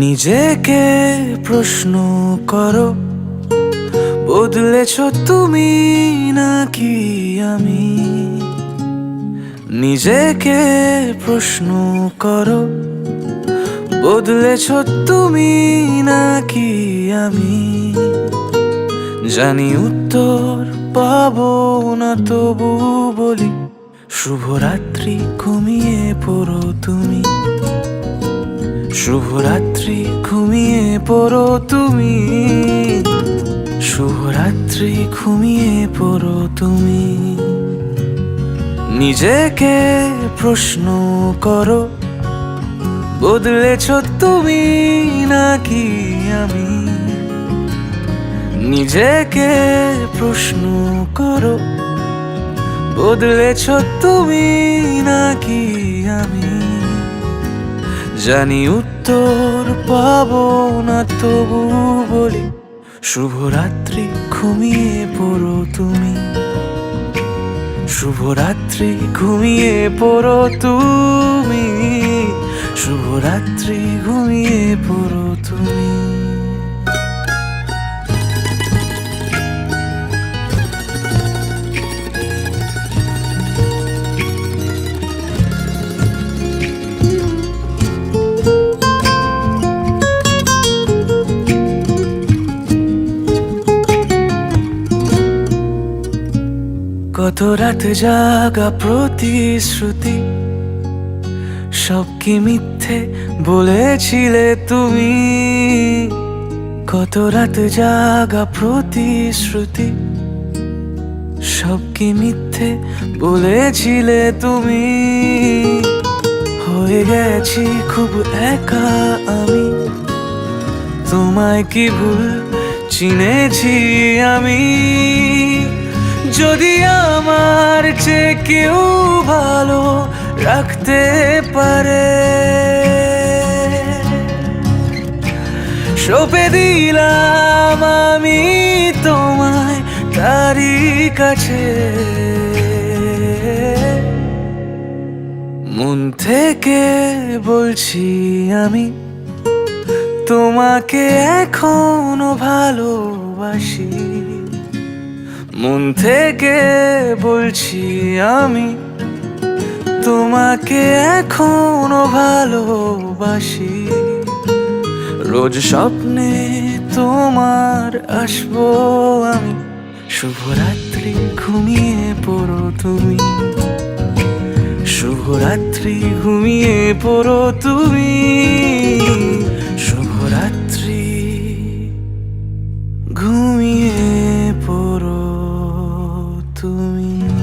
নিজেকে প্রশ্ন করো, বদলেছ তুমি নাকি আমি? নিজেকে প্রশ্ন করো, বদলেছ তুমি নাকি আমি? জানি উত্তর পাবো না তবু বলি, শুভরাত্রি ঘুমিয়ে পড়ো তুমি। শুভরাত্রি ঘুমিয়ে পড়ো তুমি। শুভরাত্রি ঘুমিয়ে পড়ো তুমি। নিজেকে প্রশ্ন করো, বদলেছ তুমি নাকি আমি? নিজেকে প্রশ্ন করো, বদলেছ তুমি নাকি আমি? জানি উত্তর পাব না তবু বলি, শুভরাত্রি ঘুমিয়ে পড়ো তুমি। শুভরাত্রি ঘুমিয়ে পড়ো তুমি, শুভরাত্রি ঘুমিয়ে পড়ো তুমি। কত রাত জাগা প্রতিশ্রুতি? সব কি মিথ্যে বলেছিলে তুমি। কত রাত জাগা প্রতিশ্রুতি? সব কি মিথ্যে বলেছিলে তুমি। হয়ে গেছি খুব একা আমি। তোমায় কি ভুল চিনেছি আমি? যদি আমার চেয়ে কেউ ভালো রাখতে পারে। সপে দিলাম আমি তোমায় তারই কাছে। মন থেকে বলছি আমি, তোমাকে এখনও ভালোবাসি। মন থেকে বলছি আমি, তোমাকে এখনও ভালোবাসি। রোজ স্বপ্নে তোমার আসব আমি, শুভরাত্রি ঘুমিয়ে পড়ো তুমি। শুভরাত্রি ঘুমিয়ে পড়ো তুমি। me.